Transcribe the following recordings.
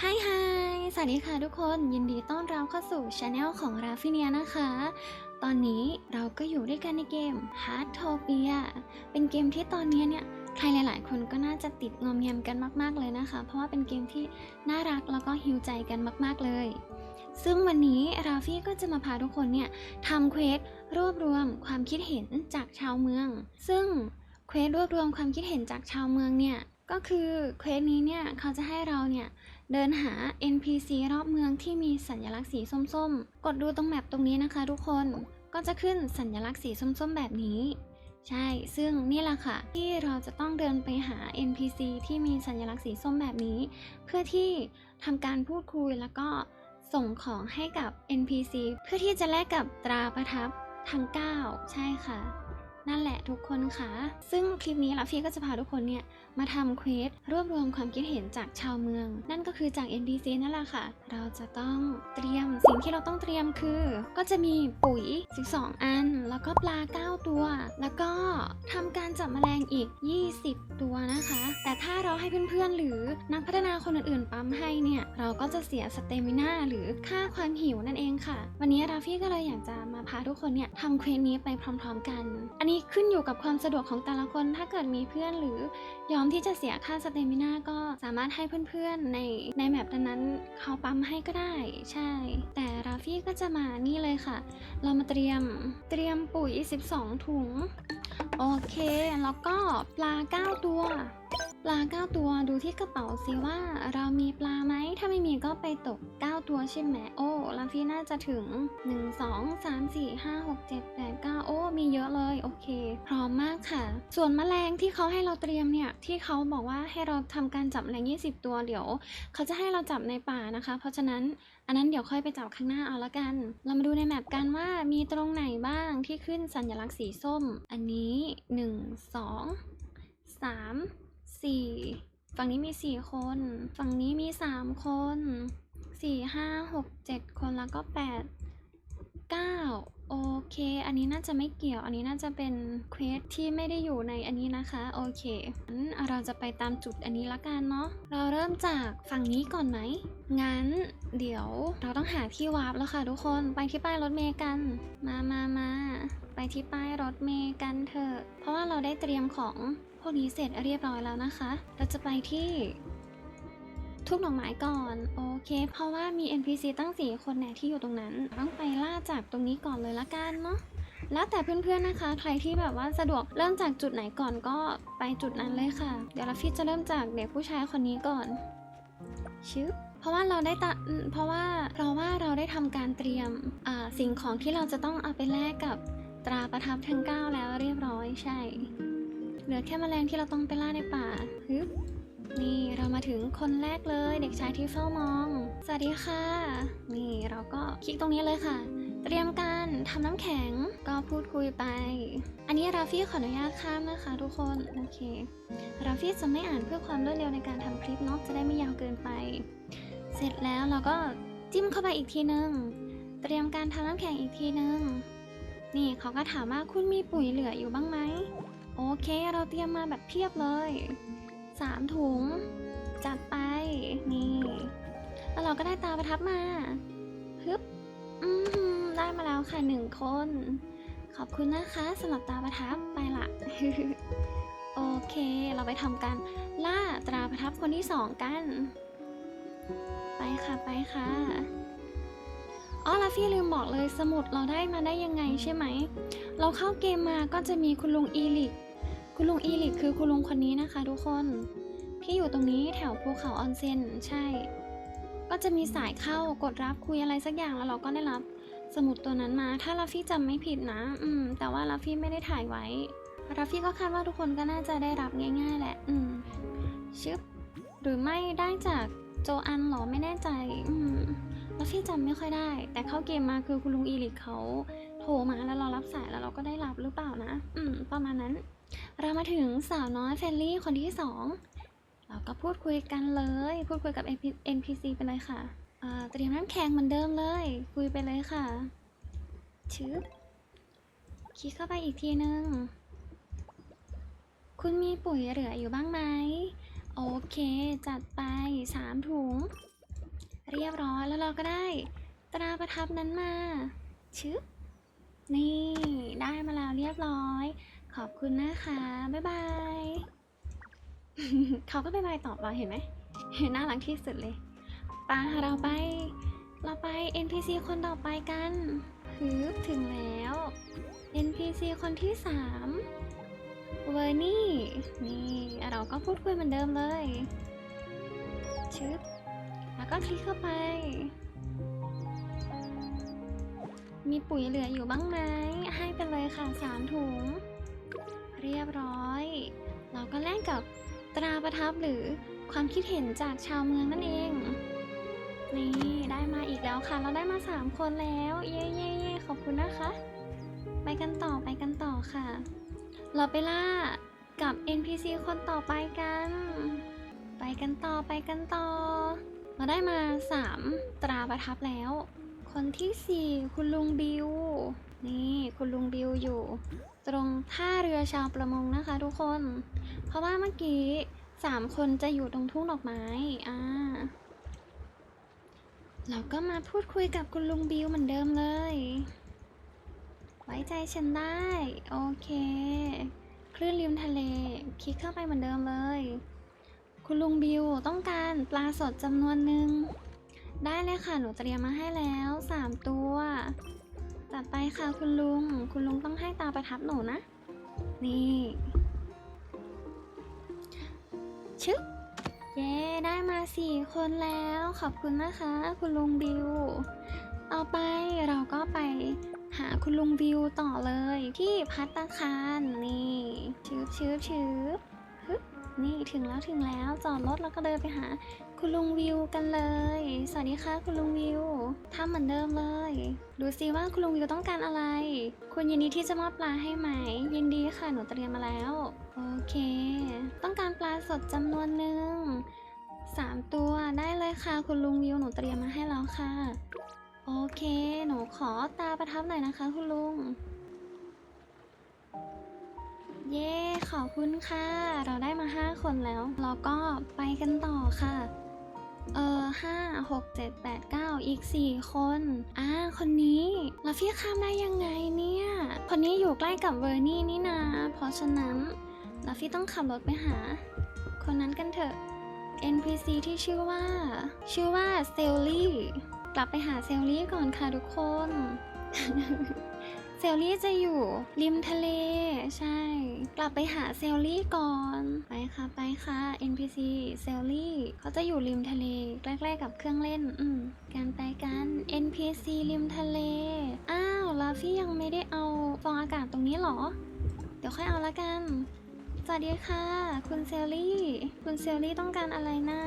ไฮายฮสวัสดีค่ะทุกคนยินดีต้อนรับเข้าสู่ช anel ของราฟิเนียนะคะ ตอนนี้เราก็อยู่ด้วยกันในเกม Heartopia เป็นเกมที่ตอนนี้เนี่ยใครหลาย ๆ คนก็น่าจะติดงอมแงมกันมาก ๆ เลยนะคะ เพราะว่าเป็นเกมที่น่ารักแล้วก็ฮิวใจกันมาก ๆ เลย ซึ่งวันนี้ราฟี่ก็จะมาพาทุกคนเนี่ยทำเควสรวบรวมความคิดเห็นจากชาวเมือง ซึ่งเควสรวบรวมความคิดเห็นจากชาวเมืองเนี่ยก็คือเควสนี้เนี่ยเขาจะให้เราเนี่ย เดินหา NPC รอบเมืองที่มีสัญลักษณ์สีส้มๆ กดดูตรงแมปตรงนี้นะคะทุกคน ก็จะขึ้นสัญลักษณ์สีส้มๆ แบบนี้ ใช่ ซึ่งนี่แหละค่ะ ที่เราจะต้องเดินไปหา NPC ที่มีสัญลักษณ์สีส้มแบบนี้ เพื่อที่ทำการพูดคุยแล้วก็ส่งของให้กับ NPC เพื่อที่จะแลกกับตราประทับทั้ง 9 ใช่ค่ะ นั่นแหละทุกคนค่ะ ซึ่งคลิปนี้ลาฟี่ก็จะพาทุกคนเนี่ย มาทำเควสรวบรวมความคิดเห็นจากชาวเมือง นั่นก็คือจาก NPC นั่นแหละค่ะ เราจะต้องเตรียมสิ่งที่เราต้องเตรียมคือ ก็จะมีปุ๋ย 12 อัน แล้วก็ปลา 9 ตัว แล้วก็ทำการจับแมลงอีก 20 ตัวนะคะ แต่ถ้าเราให้เพื่อนๆ หรือนักพัฒนาคนอื่นๆ ปั๊มให้เนี่ย เราก็จะเสียสเตมิน่าหรือค่าความหิวนั่นเองค่ะ วันนี้ราฟี่ก็เลยอยากจะมาพาทุกคนเนี่ยทำเควสนี้ไปพร้อม ๆ กัน อันนี้ขึ้นอยู่กับความสะดวกของแต่ละคนถ้าเกิดมีเพื่อนหรือยอมที่จะเสียค่าสเตมิน่าก็สามารถให้เพื่อนๆในในแมปนั้นๆเขาปั๊มให้ก็ได้ใช่ แต่ราฟี่ก็จะมานี่เลยค่ะ เรามาเตรียมเตรียมปุ๋ย 12 ถุง โอเค แล้วก็ปลา 9 ตัว ปลา 9 ตัวดูที่กระเป๋าสิว่าเรามีปลาไหม ถ้าไม่มีก็ไปตก 9 ตัวใช่ไหมโอ้ลาฟี่น่าจะถึง 1 2 3 4 5 6 7 8 9 โอ้ มีเยอะเลย โอเค พร้อมมากค่ะ ส่วนแมลงที่เขาให้เราเตรียมเนี่ย ที่เขาบอกว่าให้เราทำการจับแมลง 20 ตัวเดี๋ยว เขาจะให้เราจับในป่านะคะ เพราะฉะนั้นอันนั้นเดี๋ยวค่อยไปจับข้างหน้าเอาละกัน เรามาดูในแมปกันว่ามีตรงไหนบ้างที่ขึ้นสัญลักษณ์สีส้ม อันนี้ 1 2 3 4ฝั่งนี้มี4คน ฝั่งนี้มี3คน4 5 6 7คนแล้วก็8 9โอเค อันนี้น่าจะไม่เกี่ยว อันนี้น่าจะเป็นเควสที่ไม่ได้อยู่ในอันนี้นะคะ โอเคงั้นเราจะไปตามจุดอันนี้ละกันเนาะ เราเริ่มจากฝั่งนี้ก่อนไหม งั้นเดี๋ยวเราต้องหาที่วาร์ปแล้วค่ะทุกคน ไปที่ป้ายรถเมล์กัน มามามา ไปที่ป้ายรถเมล์กันเถอะ เพราะว่าเราได้เตรียมของ วกนี้เสร็จเรียบร้อยแล้วนะคะ เราจะไปที่ทุกดอกไม้ก่อน โอเค เพราะว่ามี NPC ตั้ง4คนเนี่ยที่อยู่ตรงนั้น ต้องไปล่าจากตรงนี้ก่อนเลยละกันเนาะแล้วแต่เพื่อนๆนะคะ ใครที่แบบว่าสะดวกเริ่มจากจุดไหนก่อนก็ไปจุดนั้นเลยค่ะ เดี๋ยวลาฟิตจะเริ่มจากเด็กผู้ชายคนนี้ก่อนชึบเพราะว่าเราได้ตะเพราะว่าเพราะว่าเราได้ทำการเตรียมสิ่งของที่เราจะต้องเอาไปแลกกับตราประทับทั้ง9แล้วเรียบร้อยใช่ เหลือแค่แมลงที่เราต้องไปล่าในป่าฮึบนี่เรามาถึงคนแรกเลยเด็กชายที่เฝ้ามอง สวัสดีค่ะ นี่เราก็คลิกตรงนี้เลยค่ะ เตรียมการทำน้ำแข็งก็พูดคุยไป อันนี้ราฟี่ขออนุญาตข้ามนะคะทุกคนโอเค ราฟี่จะไม่อ่านเพื่อความรวดเร็วในการทำคลิปเนาะจะได้ไม่ยาวเกินไป เสร็จแล้วเราก็จิ้มเข้าไปอีกทีนึง เตรียมการทำน้ำแข็งอีกทีนึง นี่เขาก็ถามว่าคุณมีปุ๋ยเหลืออยู่บ้างไหม โอเคเราเตรียมมาแบบเพียบเลยสามถุง จัดไปนี่ แล้วเราก็ได้ตาประทับมาฮึบอืมได้มาแล้วค่ะหนึ่งคน ขอบคุณนะคะสำหรับตาประทับไปละโอเค เราไปทำกันล่าตราประทับคนที่สองกัน ไปค่ะไปค่ะอ๋อลาฟี่ลืมบอกเลยสมุดเราได้มาได้ยังไงใช่ไหม เราเข้าเกมมาก็จะมีคุณลุงอีลิก คุณลุงอีลิกคือคุณลุงคนนี้นะคะทุกคน ที่อยู่ตรงนี้แถวภูเขาออนเซนใช่ ก็จะมีสายเข้ากดรับคุยอะไรสักอย่างแล้วเราก็ได้รับสมุดตัวนั้นมา ถ้าลาฟี่จำไม่ผิดนะ อืม แต่ว่าลาฟี่ไม่ได้ถ่ายไว้ลาฟี่ก็คาดว่าทุกคนก็น่าจะได้รับง่ายๆแหละ อืม ชึบ หรือไม่ได้จากโจอันเหรอไม่แน่ใจ อืมลาฟี่จำไม่ค่อยได้ แต่เข้าเกมมาคือคุณลุงอีลิกเขาโทรมาแล้วเรารับสายแล้วเราก็ได้รับหรือเปล่านะ อืม ประมาณนั้น เรามาถึงสาวน้อยเฟรนลี่คนที่สองเราก็พูดคุยกันเลย พูดคุยกับ NPC ไปเลยค่ะเตรียมน้ำแข็งเหมือนเดิมเลย คุยไปเลยค่ะชึบคลิกเข้าไปอีกทีนึง คุณมีปุ๋ยเหลืออยู่บ้างไหม โอเค จัดไปสามถุง เรียบร้อยแล้วเราก็ได้ ตราประทับนั้นมาชึบนี่ ได้มาแล้วเรียบร้อย ขอบคุณนะคะ บ๊ายบาย เขาก็บ๊ายบายตอบเราเห็นไหมน่ารักที่สุดเลยปาเราไป เราไป NPC คนต่อไปกันฮึบถึงแล้ว NPC คนที่สามเวอร์นี่ นี่เราก็พูดคุยเหมือนเดิมเลยชึบแล้วก็คลิกเข้าไป มีปุ๋ยเหลืออยู่บ้างไหม ให้ไปเลยค่ะสามถุง เรียบร้อย เราก็แลกกับตราประทับหรือความคิดเห็นจากชาวเมืองนั่นเอง นี่ได้มาอีกแล้วค่ะ เราได้มาสามคนแล้ว เย้เย้เย้ขอบคุณนะคะ ไปกันต่อไปกันต่อค่ะ เราไปล่ากับ NPC คนต่อไปกัน ไปกันต่อไปกันต่อ เราได้มา 3 ตราประทับแล้ว คนที่สี่คุณลุงบิว นี่คุณลุงบิวอยู่ ตรงท่าเรือชาวประมงนะคะทุกคน เพราะว่าเมื่อกี้3คนจะอยู่ตรงทุ่งดอกไม้อ่าเราก็มาพูดคุยกับคุณลุงบิวเหมือนเดิมเลย ไว้ใจฉันได้ โอเค คลื่นริมทะเล คลิกเข้าไปเหมือนเดิมเลย คุณลุงบิวต้องการปลาสดจำนวนหนึ่ง ได้เลยค่ะ หนูเตรียมมาให้แล้ว 3 ตัว จัดไปค่ะคุณลุง คุณลุงต้องให้ตาประทับหนูนะ นี่ชึบเย้ ได้มา4คนแล้ว ขอบคุณนะคะ คุณลุงบิวต่อไปเราก็ไปหาคุณลุงบิวต่อเลยที่พัตตาคารนี่ชืบชืบชืบนี่ถึงแล้วถึงแล้วจอดรถแล้วก็เดินไปหา คุณลุงวิวกันเลย สวัสดีค่ะคุณลุงวิวทำเหมือนเดิมเลย ดูซิว่าคุณลุงวิวต้องการอะไร คุณยินดีที่จะมอบปลาให้ไหม ยินดีค่ะหนูเตรียมมาแล้ว โอเค ต้องการปลาสดจำนวนหนึ่งสามตัวได้เลยค่ะ คุณลุงวิวหนูเตรียมมาให้แล้วค่ะ โอเค หนูขอตาประทับหน่อยนะคะ คุณลุง เย้ขอบคุณค่ะ เราได้มาห้าคนแล้ว เราก็ไปกันต่อค่ะ เออห้าหกเจ็ดแปดเก้าอีกสี่คนอ่าคนนี้ลาฟี่ข้ามได้ยังไงเนี่ย คนนี้อยู่ใกล้กับเวอร์นี่นี่นา เพราะฉะนั้นลาฟี่ต้องขับรถไปหา คนนั้นกันเถอะ NPC ที่ชื่อว่า ชื่อว่าเซลลี่ กลับไปหาเซลลี่ก่อนค่ะทุกคน เซลลี่จะอยู่ริมทะเล ใช่ กลับไปหาเซลลี่ก่อนไปค่ะไปค่ะ NPC เซลลี่เขาจะอยู่ริมทะเลใกล้ๆกับเครื่องเล่น อืมการไปกัน NPC ริมทะเล อ้าวลาฟี่ยังไม่ได้เอาฟองอากาศตรงนี้หรอ เดี๋ยวค่อยเอาละกัน สวัสดีค่ะ คุณเซลลี่ คุณเซลลี่ต้องการอะไรนะ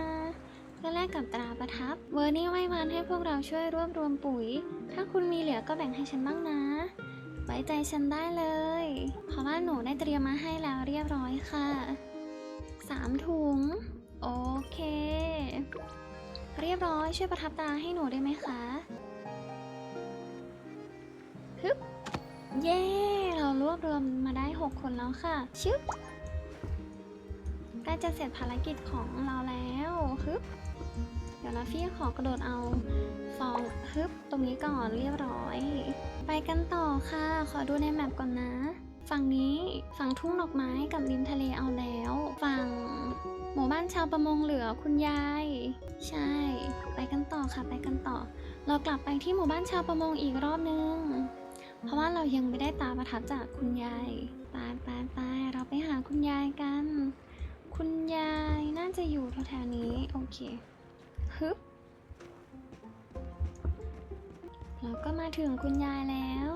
เพื่อแลกกับตราประทับ เวอร์นี่ไว้วานให้พวกเราช่วยรวบรวมปุ๋ย ถ้าคุณมีเหลือก็แบ่งให้ฉันบ้างนะ ไว้ใจฉันได้เลย เพราะว่าหนูได้เตรียมมาให้แล้วเรียบร้อยค่ะ สามถุง โอเค เรียบร้อยช่วยประทับตาให้หนูได้ไหมคะฮึบเย้ เรารวบรวมมาได้ 6 คนแล้วค่ะ ชึบใกล้จะเสร็จภารกิจของเราแล้วฮึบ เดี๋ยวนะพี่ขอกระโดดเอาฟองฮึบตรงนี้ก่อนเรียบร้อย ไปกันต่อค่ะ ขอดูในแมปก่อนนะ ฝั่งนี้ฝั่งทุ่งดอกไม้กับริมทะเลเอาแล้ว ฝั่งหมู่บ้านชาวประมงเหลือคุณยาย ใช่ ไปกันต่อค่ะไปกันต่อ เรากลับไปที่หมู่บ้านชาวประมงอีกรอบนึง เพราะว่าเรายังไม่ได้ตาประทับจากคุณยายไปไปไปเราไปหาคุณยายกัน คุณยายน่าจะอยู่แถวๆนี้โอเค ฮึบเราก็มาถึงคุณยายแล้ว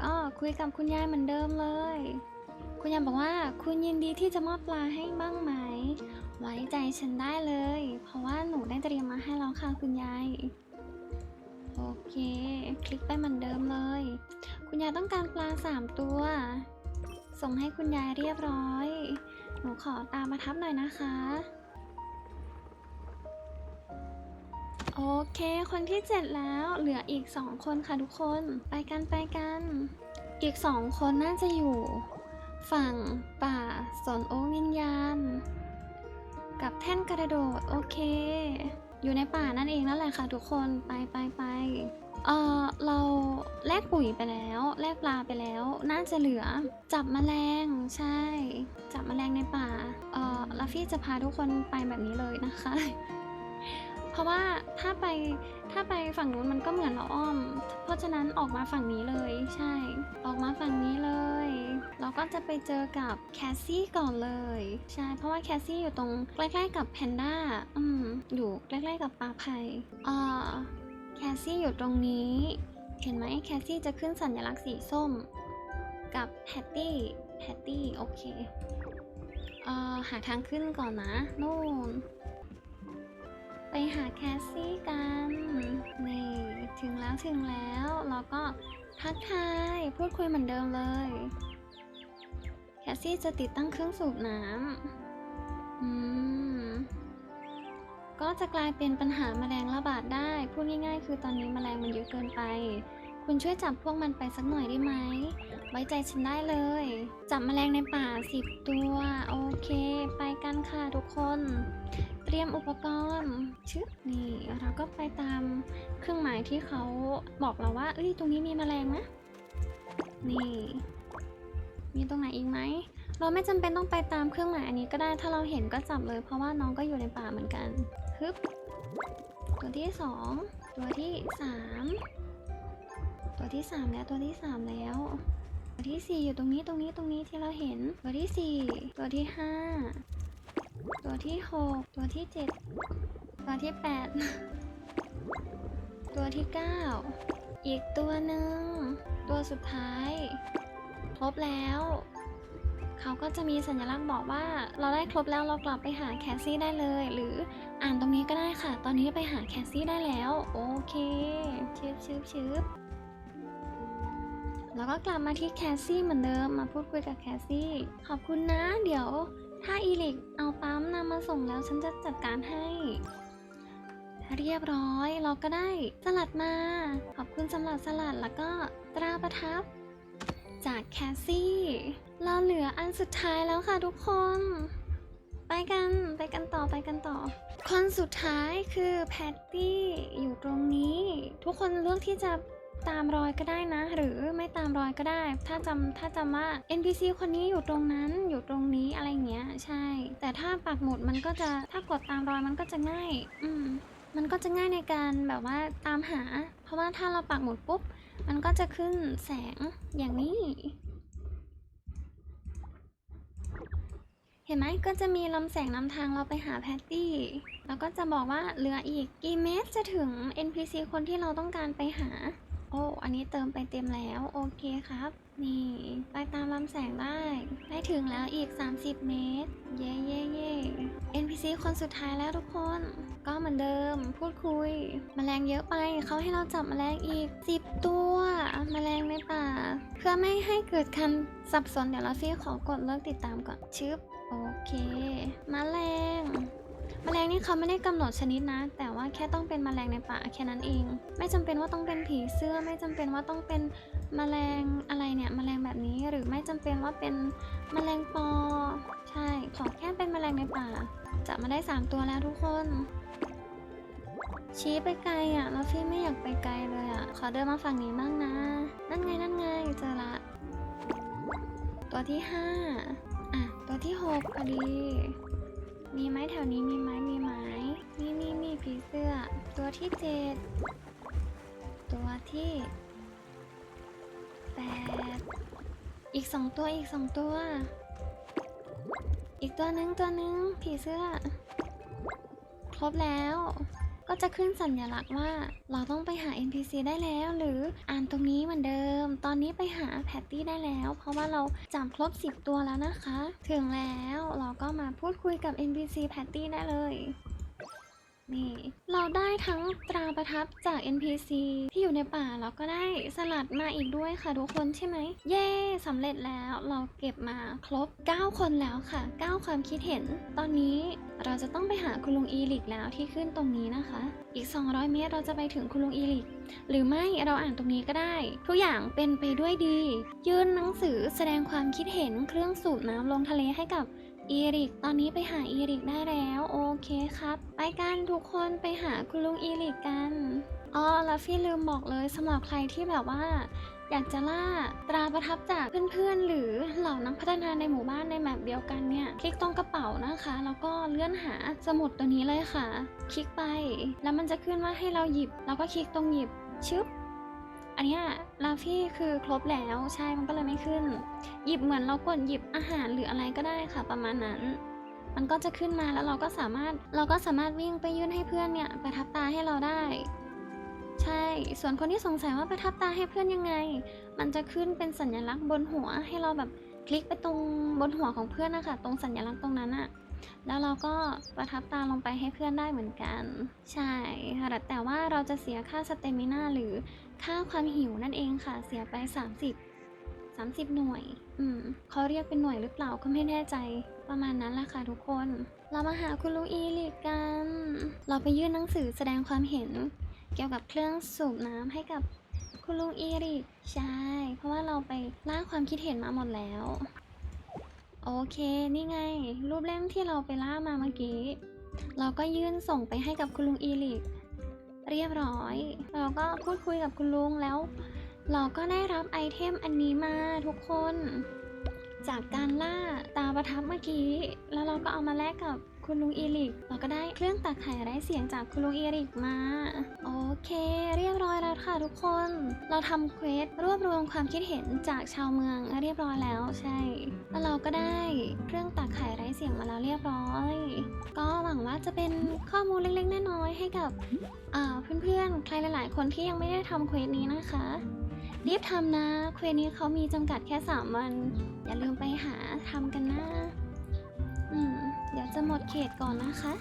ก็คุยกับคุณยายเหมือนเดิมเลย คุณยายบอกว่าคุณยินดีที่จะมอบปลาให้บ้างไหม ไว้ใจฉันได้เลย เพราะว่าหนูได้เตรียมมาให้แล้วค่ะคุณยาย โอเค คลิกไปเหมือนเดิมเลย คุณยายต้องการปลาสามตัว ส่งให้คุณยายเรียบร้อย หนูขอตามมาทับหน่อยนะคะ โอเค คนที่เจ็ดแล้ว เหลืออีกสองคนค่ะทุกคน ไปกันไปกัน อีกสองคนน่าจะอยู่ ฝั่งป่าสนโอวิญญาณ กับแท่นกระโดด โอเค อยู่ในป่านั่นเองนั่นแหละค่ะทุกคน ไปไปไปเออเราแลกปุ๋ยไปแล้ว แลกปลาไปแล้ว น่าจะเหลือ จับแมลง ใช่ จับแมลงในป่า เออลาฟี่จะพาทุกคนไปแบบนี้เลยนะคะ เพราะว่าถ้าไปถ้าไปฝั่งนู้นมันก็เหมือนเราอ้อม เพราะฉะนั้นออกมาฝั่งนี้เลยใช่ ออกมาฝั่งนี้เลย เราก็จะไปเจอกับแคสซี่ก่อนเลย ใช่เพราะว่าแคสซี่อยู่ตรงใกล้ๆกับแพนด้าอืมอยู่ใกล้ๆกับปลาไผ่อ่าแคสซี่อยู่ตรงนี้ เห็นไหมแคสซี่จะขึ้นสัญลักษณ์สีส้ม กับแพตตี้แพตตี้โอเคเอ่อหาทางขึ้นก่อนนะนู่น ไปหาแคสซี่กัน นี่ ถึงแล้วถึงแล้วเราก็ทักทายพูดคุยเหมือนเดิมเลย แคสซี่จะติดตั้งเครื่องสูบน้ำอืม ก็จะกลายเป็นปัญหาแมลงระบาดได้ พูดง่ายๆ คือตอนนี้แมลงมันเยอะเกินไป คุณช่วยจับพวกมันไปสักหน่อยได้ไหม ไว้ใจฉันได้เลย จับแมลงในป่าสิบตัว โอเค ไปกันค่ะทุกคน เตรียมอุปกรณ์ชึบนี่เราก็ไปตามเครื่องหมายที่เขาบอกเราว่าเอ้ยตรงนี้มีแมลงนะนี่ มีตรงไหนอีกไหมเราไม่จำเป็นต้องไปตามเครื่องหมายอันนี้ก็ได้ถ้าเราเห็นก็จับเลย เพราะว่าน้องก็อยู่ในป่าเหมือนกันฮึบตัวที่สองตัวที่สามตัวที่สามแล้วตัวที่สามแล้ว ตัวที่สี่อยู่ตรงนี้ตรงนี้ตรงนี้ที่เราเห็นตัวที่สี่ตัวที่ห้า ตัวที่หกตัวที่เจ็ดตัวที่แปดตัวที่เก้าอีกตัวหนึ่ง ตัวสุดท้าย ครบแล้ว เขาก็จะมีสัญลักษณ์บอกว่า เราได้ครบแล้วเรากลับไปหาแคสซี่ได้เลย หรืออ่านตรงนี้ก็ได้ค่ะ ตอนนี้ไปหาแคสซี่ได้แล้ว โอเคชืบชืบชืบแล้วก็กลับมาที่แคสซี่เหมือนเดิมมาพูดคุยกับแคสซี่ขอบคุณนะ เดี๋ยว ถ้าอีลิกเอาปั๊มนำมาส่งแล้วฉันจะจัดการให้ เรียบร้อยเราก็ได้สลัดมา ขอบคุณสำหรับสลัดแล้วก็ตราประทับ จากแคสซี่ เราเหลืออันสุดท้ายแล้วค่ะทุกคน ไปกันไปกันต่อไปกันต่อ คนสุดท้ายคือแพตตี้อยู่ตรงนี้ ทุกคนเลือกที่จะ ตามรอยก็ได้นะ หรือไม่ตามรอยก็ได้ ถ้าจำถ้าจำว่า NPC คนนี้อยู่ตรงนั้นอยู่ตรงนี้อะไรเงี้ย ใช่ แต่ถ้าปักหมุดมันก็จะถ้ากดตามรอยมันก็จะง่าย อืมมันก็จะง่ายในการแบบว่าตามหา เพราะว่าถ้าเราปักหมุดปุ๊บ มันก็จะขึ้นแสงอย่างนี้ เห็นไหมก็จะมีลำแสงนำทางเราไปหาแพตตี้ แล้วก็จะบอกว่าเหลืออีกกี่เมตรจะถึง NPC คนที่เราต้องการไปหา โอ้ อันนี้เติมไปเต็มแล้ว โอเคครับ นี่ ไปตามลำแสงได้ ได้ถึงแล้วอีก 30 เมตร เย่เย่เย่ NPC คนสุดท้ายแล้วทุกคน ก็เหมือนเดิม พูดคุยแมลงเยอะไป เขาให้เราจับแมลงอีก 10 ตัวแมลงในป่า เพื่อไม่ให้เกิดคำสับสนเดี๋ยวเราฟี่ขอกดเลิกติดตามก่อนชึบโอเคมแมลง แมลงนี่เขาไม่ได้กำหนดชนิดนะ แต่ว่าแค่ต้องเป็นแมลงในป่าแค่นั้นเอง ไม่จำเป็นว่าต้องเป็นผีเสื้อ ไม่จำเป็นว่าต้องเป็นแมลงอะไรเนี่ยแมลงแบบนี้หรือไม่จำเป็นว่าเป็นแมลงปอ ใช่ ขอแค่เป็นแมลงในป่าจับมาได้ 3 ตัวแล้วทุกคน ชี้ไปไกลอะแล้วพี่ไม่อยากไปไกลเลยอะขอเดินมาฝั่งนี้บ้างนะ นั่นไงนั่นไงเจอละ ตัวที่ห้าอะ ตัวที่หกพอดี มีไหมแถวนี้มีไหมมีไหมมีมีมีผีเสื้อ ตัวที่เจ็ดตัวที่แปดอีกสองตัวอีกสองตัว อีกตัวหนึงตัวหนึงผีเสื้อ ครบแล้ว ก็จะขึ้นสัญลักษณ์ว่า เราต้องไปหา NPC ได้แล้ว หรืออ่านตรงนี้เหมือนเดิม ตอนนี้ไปหาแพตตี้ได้แล้ว เพราะว่าเราจับครบ 10 ตัวแล้วนะคะ ถึงแล้วเราก็มาพูดคุยกับ NPC แพตตี้ได้เลย นี่ เราได้ทั้งตราประทับจาก NPC ที่อยู่ในป่าแล้วก็ได้สลัดมาอีกด้วยค่ะทุกคนใช่ไหม เย้สำเร็จแล้วเราเก็บมาครบ 9 คนแล้วค่ะ 9 ความคิดเห็น ตอนนี้เราจะต้องไปหาคุณลุงอีลิกแล้วที่ขึ้นตรงนี้นะคะ อีก 200 เมตรเราจะไปถึงคุณลุงอีลิก หรือไม่เราอ่านตรงนี้ก็ได้ ทุกอย่างเป็นไปด้วยดี ยื่นหนังสือแสดงความคิดเห็นเครื่องสูบน้ำลงทะเลให้กับ อีริก ตอนนี้ไปหาอีริกได้แล้ว โอเคครับ ไปกันทุกคนไปหาคุณลุงอีริกกันอ๋อแล้วพี่ลืมบอกเลยสำหรับใครที่แบบว่า อยากจะล่าตราประทับจากเพื่อนๆ หรือเหล่านักพัฒนาในหมู่บ้านในแมปเดียวกันเนี่ย คลิกตรงกระเป๋านะคะ แล้วก็เลื่อนหาสมุดตัวนี้เลยค่ะ คลิกไป แล้วมันจะขึ้นว่าให้เราหยิบ แล้วก็คลิกตรงหยิบชึบ อันเนี้ยลาฟี่คือครบแล้วใช่มันก็เลยไม่ขึ้น หยิบเหมือนเรากดหยิบอาหารหรืออะไรก็ได้ค่ะ ประมาณนั้น มันก็จะขึ้นมาแล้วเราก็สามารถเราก็สามารถวิ่งไปยื่นให้เพื่อนเนี่ยประทับตาให้เราได้ ใช่ ส่วนคนที่สงสัยว่าประทับตาให้เพื่อนยังไง มันจะขึ้นเป็นสัญลักษณ์บนหัวให้เราแบบคลิกไปตรงบนหัวของเพื่อนนะคะตรงสัญลักษณ์ตรงนั้นอะแล้วเราก็ประทับตาลงไปให้เพื่อนได้เหมือนกัน ใช่ค่ะแต่ว่าเราจะเสียค่าสเตมินาหรือ ค่าความหิวนั่นเองค่ะ เสียไป 30 30 หน่วย อืมเขาเรียกเป็นหน่วยหรือเปล่าก็ไม่แน่ใจ ประมาณนั้นแหละค่ะทุกคน เรามาหาคุณลุงอีลิกกัน เราไปยื่นหนังสือแสดงความเห็น เกี่ยวกับเครื่องสูบน้ำให้กับคุณลุงอีริก ใช่ เพราะว่าเราไปล่าความคิดเห็นมาหมดแล้ว โอเค นี่ไง รูปเล่มที่เราไปล่ามาเมื่อกี้ เราก็ยื่นส่งไปให้กับคุณลุงอีริก เรียบร้อย เราก็พูดคุยกับคุณลุงแล้ว เราก็ได้รับไอเทมอันนี้มาทุกคน จากการล่าตาประทับเมื่อกี้ แล้วเราก็เอามาแลกกับ คุณลุงอีริกเราก็ได้เครื่องตัดไข่ไร้เสียงจากคุณลุงอีริกมา โอเค เรียบร้อยแล้วค่ะทุกคน เราทำเควสรวบรวมความคิดเห็นจากชาวเมืองเรียบร้อยแล้วใช่ แล้วเราก็ได้เครื่องตัดไข่ไร้เสียงมาแล้วเรียบร้อย ก็หวังว่าจะเป็นข้อมูลเล็กๆน้อยๆให้กับเพื่อนๆ ใครหลาย ๆ คนที่ยังไม่ได้ทำเควสนี้นะคะรีบทำนะเควสนี้เขามีจำกัดแค่ 3 วัน อย่าลืมไปหาทำกันนะ อืม เดี๋ยวจะหมดเขตก่อนนะคะ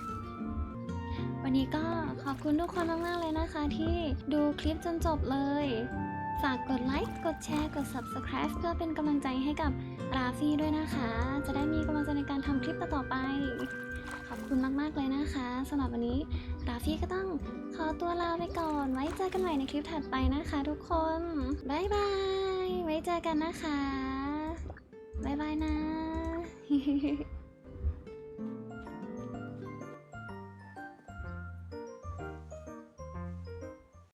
วันนี้ก็ขอบคุณทุกคนมากๆเลยนะคะ ที่ดูคลิปจนจบเลย ฝากกดไลค์กดแชร์กด subscribe เพื่อเป็นกำลังใจให้กับราฟี่ด้วยนะคะ จะได้มีกำลังใจในการทำคลิปต่อไป ขอบคุณมากๆเลยนะคะสำหรับวันนี้ราฟี่ก็ต้องขอตัวลาไปก่อน ไว้เจอกันใหม่ในคลิปถัดไปนะคะ ทุกคนบ๊ายบายไว้เจอกันนะคะบ๊ายบายนะ